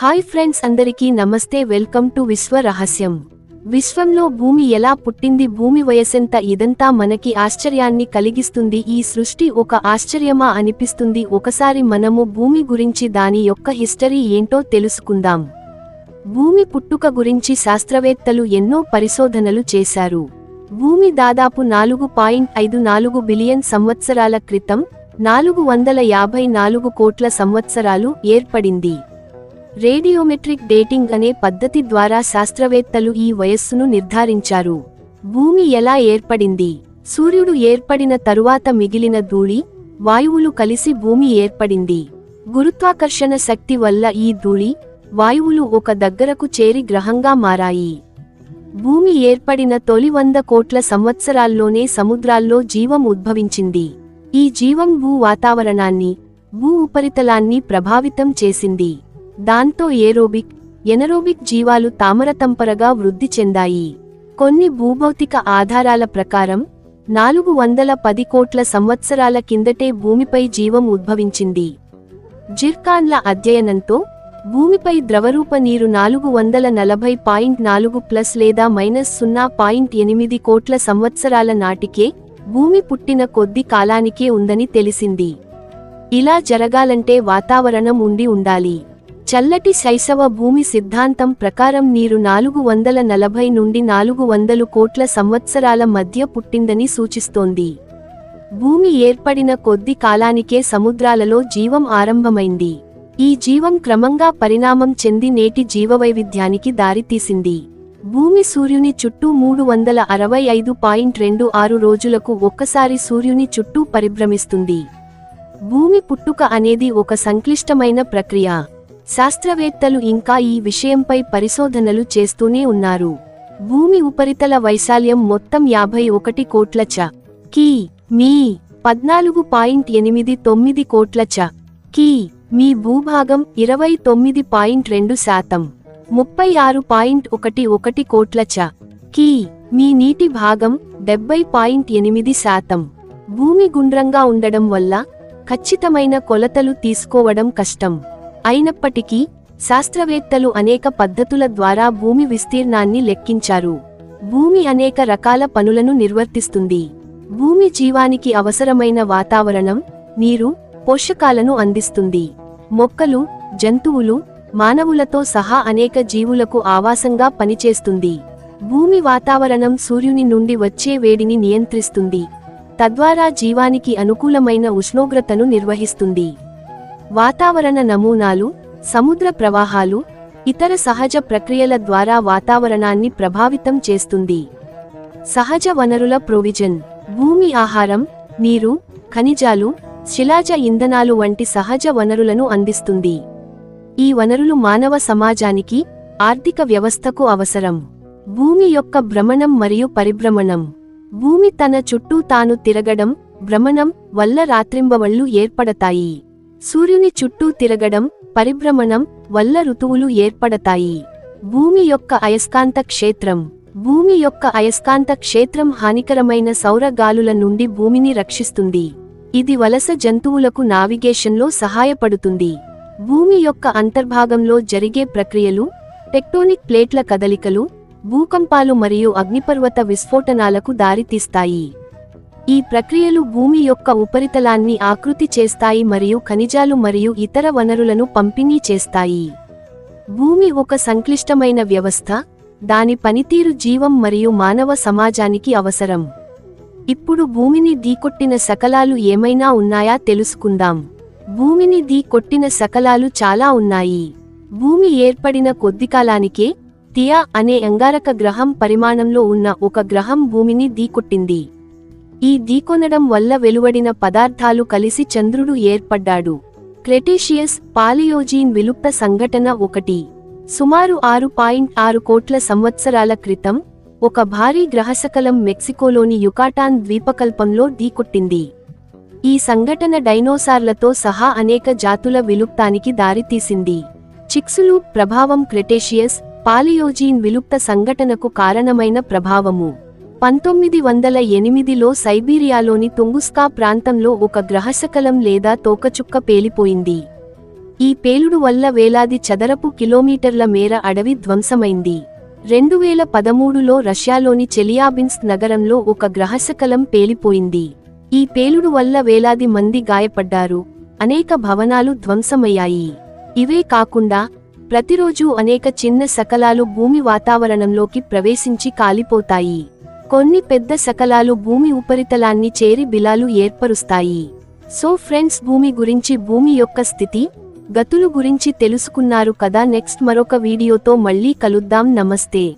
Hi friends అందరికీ నమస్తే welcome to విశ్వ రహస్యం. విశ్వంలో భూమి ఎలా పుట్టింది భూమి వయసెంత ఇదంతా మనకి ఆశ్చర్యాన్ని కలిగిస్తుంది. ఈ సృష్టి ఒక ఆశ్చర్యమా అనిపిస్తుంది. ఒకసారి మనము భూమి గురించి దాని యొక్క హిస్టరీ ఏంటో తెలుసుకుందాం. భూమి పుట్టుక గురించి శాస్త్రవేత్తలు ఎన్నో పరిశోధనలు చేశారు. భూమి దాదాపు నాలుగు పాయింట్ ఐదు నాలుగు బిలియన్ సంవత్సరాల క్రితం నాలుగు వందల యాభై నాలుగు కోట్ల సంవత్సరాలు ఏర్పడింది. రేడియోమెట్రిక్ డేటింగ్ అనే పద్ధతి ద్వారా శాస్త్రవేత్తలు ఈ వయస్సును నిర్ధారించారు. భూమి ఎలా ఏర్పడింది? సూర్యుడు ఏర్పడిన తరువాత మిగిలిన ధూళి వాయువులు కలిసి భూమి ఏర్పడింది. గురుత్వాకర్షణ శక్తి వల్ల ఈ ధూళి వాయువులు ఒక దగ్గరకు చేరి గ్రహంగా మారాయి. భూమి ఏర్పడిన తొలి వంద కోట్ల సంవత్సరాల్లోనే సముద్రాల్లో జీవం ఉద్భవించింది. ఈ జీవం భూ వాతావరణాన్ని భూ ఉపరితలాన్ని ప్రభావితం చేసింది. దాంతో ఏరోబిక్ ఎనరోబిక్ జీవాలు తామరతంపరగా వృద్ధి చెందాయి. కొన్ని భూభౌతిక ఆధారాల ప్రకారం నాలుగు వందల పది కోట్ల సంవత్సరాల కిందటే భూమిపై జీవం ఉద్భవించింది. జిర్కాన్ల అధ్యయనంతో భూమిపై ద్రవరూప నీరు నాలుగు వందల నలభై పాయింట్ నాలుగు ప్లస్ లేదా మైనస్ సున్నా పాయింట్ ఎనిమిది కోట్ల సంవత్సరాల నాటికే భూమి పుట్టిన కొద్ది కాలానికే ఉందని తెలిసింది. ఇలా జరగాలంటే వాతావరణం ఉండి ఉండాలి. చల్లటి శైశవ భూమి సిద్ధాంతం ప్రకారం నీరు నాలుగు వందల నలభై నుండి నాలుగు వందలు కోట్ల సంవత్సరాల మధ్య పుట్టిందని సూచిస్తోంది. భూమి ఏర్పడిన కొద్ది కాలానికే సముద్రాలలో జీవం ఆరంభమైంది. ఈ జీవం క్రమంగా పరిణామం చెంది నేటి జీవవైవిధ్యానికి దారితీసింది. భూమి సూర్యుని చుట్టూ మూడు వందల అరవై ఐదు పాయింట్ రెండు ఆరు రోజులకు ఒక్కసారి సూర్యుని చుట్టూ పరిభ్రమిస్తుంది. భూమి పుట్టుక అనేది ఒక సంక్లిష్టమైన ప్రక్రియ. శాస్త్రవేత్తలు ఇంకా ఈ విషయంపై పరిశోధనలు చేస్తూనే ఉన్నారు. భూమి ఉపరితల వైశాల్యం మొత్తం యాభై ఒకటి కోట్ల చ. కి. మీ. పద్నాలుగు పాయింట్ ఎనిమిది తొమ్మిది కోట్ల చ. కి. మీ భూభాగం ఇరవై తొమ్మిది పాయింట్ రెండు శాతం. ముప్పై ఆరు పాయింట్ ఒకటి ఒకటి కోట్ల చ. కి. మీ నీటి భాగం డెబ్బై పాయింట్ ఎనిమిది శాతం. భూమి గుండ్రంగా ఉండడం వల్ల ఖచ్చితమైన కొలతలు తీసుకోవడం కష్టం. అయినప్పటికీ శాస్త్రవేత్తలు అనేక పద్ధతుల ద్వారా భూమి విస్తీర్ణాన్ని లెక్కించారు. భూమి అనేక రకాల పనులను నిర్వర్తిస్తుంది. భూమి జీవానికి అవసరమైన వాతావరణం నీరు పోషకాలను అందిస్తుంది. మొక్కలు జంతువులు మానవులతో సహా అనేక జీవులకు ఆవాసంగా పనిచేస్తుంది. భూమి వాతావరణం సూర్యుని నుండి వచ్చే వేడిని నియంత్రిస్తుంది. తద్వారా జీవానికి అనుకూలమైన ఉష్ణోగ్రతను నిర్వహిస్తుంది. వాతావరణ నమూనాలు సముద్ర ప్రవాహాలు ఇతర సహజ ప్రక్రియల ద్వారా వాతావరణాన్ని ప్రభావితం చేస్తుంది. సహజ వనరుల ప్రొవిజన్ భూమి ఆహారం నీరు ఖనిజాలు శిలాజ ఇంధనాలు వంటి సహజ వనరులను అందిస్తుంది. ఈ వనరులు మానవ సమాజానికి ఆర్థిక వ్యవస్థకు అవసరం. భూమి యొక్క భ్రమణం మరియు పరిభ్రమణం. భూమి తన చుట్టూ తాను తిరగడం భ్రమణం వల్ల రాత్రింబవళ్ళు ఏర్పడతాయి. సూర్యుని చుట్టూ తిరగడం పరిభ్రమణం వల్ల ఋతువులు ఏర్పడతాయి. భూమి యొక్క అయస్కాంత క్షేత్రం. భూమి యొక్క అయస్కాంత క్షేత్రం హానికరమైన సౌర గాలుల నుండి భూమిని రక్షిస్తుంది. ఇది వలస జంతువులకు నావిగేషన్లో సహాయపడుతుంది. భూమి యొక్క అంతర్భాగంలో జరిగే ప్రక్రియలు టెక్టోనిక్ ప్లేట్ల కదలికలు భూకంపాలు మరియు అగ్నిపర్వత విస్ఫోటనాలకు దారితీస్తాయి. ఈ ప్రక్రియలు భూమి యొక్క ఉపరితలాన్ని ఆకృతి చేస్తాయి మరియు ఖనిజాలు మరియు ఇతర వనరులను పంపిణీ చేస్తాయి. భూమి ఒక సంక్లిష్టమైన వ్యవస్థ దాని పనితీరు జీవం మరియు మానవ సమాజానికి అవసరం. ఇప్పుడు భూమిని ఢీకొట్టిన శకలాలు ఏమైనా ఉన్నాయా తెలుసుకుందాం. భూమిని ఢీకొట్టిన శకలాలు చాలా ఉన్నాయి. భూమి ఏర్పడిన కొద్దికాలానికే థియా అనే అంగారక గ్రహం పరిమాణంలో ఉన్న ఒక గ్రహం భూమిని ఢీకొట్టింది. ఈ ఢీకొనడం వల్ల వెలువడిన పదార్థాలు కలిసి చంద్రుడు ఏర్పడ్డాడు. క్రెటేషియస్ పాలియోజీన్ విలుప్త సంఘటన ఒకటి. సుమారు ఆరు పాయింట్ ఆరు కోట్ల సంవత్సరాల క్రితం ఒక భారీ గ్రహశకలం మెక్సికోలోని యుకాటాన్ ద్వీపకల్పంలో ఢీకొట్టింది. ఈ సంఘటన డైనోసార్లతో సహా అనేక జాతుల విలుప్తానికి దారితీసింది. చిక్సులు ప్రభావం క్రెటేషియస్ పాలియోజీన్ విలుప్త సంఘటనకు కారణమైన ప్రభావము. పంతొమ్మిది వందల ఎనిమిదిలో సైబీరియాలోని తుంగుస్కా ప్రాంతంలో ఒక గ్రహశకలం లేదా తోకచుక్క పేలిపోయింది. ఈ పేలుడు వల్ల వేలాది చదరపు కిలోమీటర్ల మేర అడవి ధ్వంసమైంది. రెండు వేల పదమూడులో రష్యాలోని చెలియాబిన్స్క్ నగరంలో ఒక గ్రహశకలం పేలిపోయింది. ఈ పేలుడు వల్ల వేలాది మంది గాయపడ్డారు. అనేక భవనాలు ధ్వంసమయ్యాయి. ఇవే కాకుండా ప్రతిరోజు అనేక చిన్న శకలాలు భూమి వాతావరణంలోకి ప్రవేశించి కాలిపోతాయి. కొన్ని పెద్ద శకలాలు భూమి ఉపరితలాన్ని చేరి బిలాలు ఏర్పరుస్తాయి. సో ఫ్రెండ్స్ భూమి గురించి భూమి యొక్క స్థితి గతులు గురించి తెలుసుకున్నారు కదా. నెక్స్ట్ మరొక వీడియోతో మళ్ళీ కలుద్దాం. నమస్తే.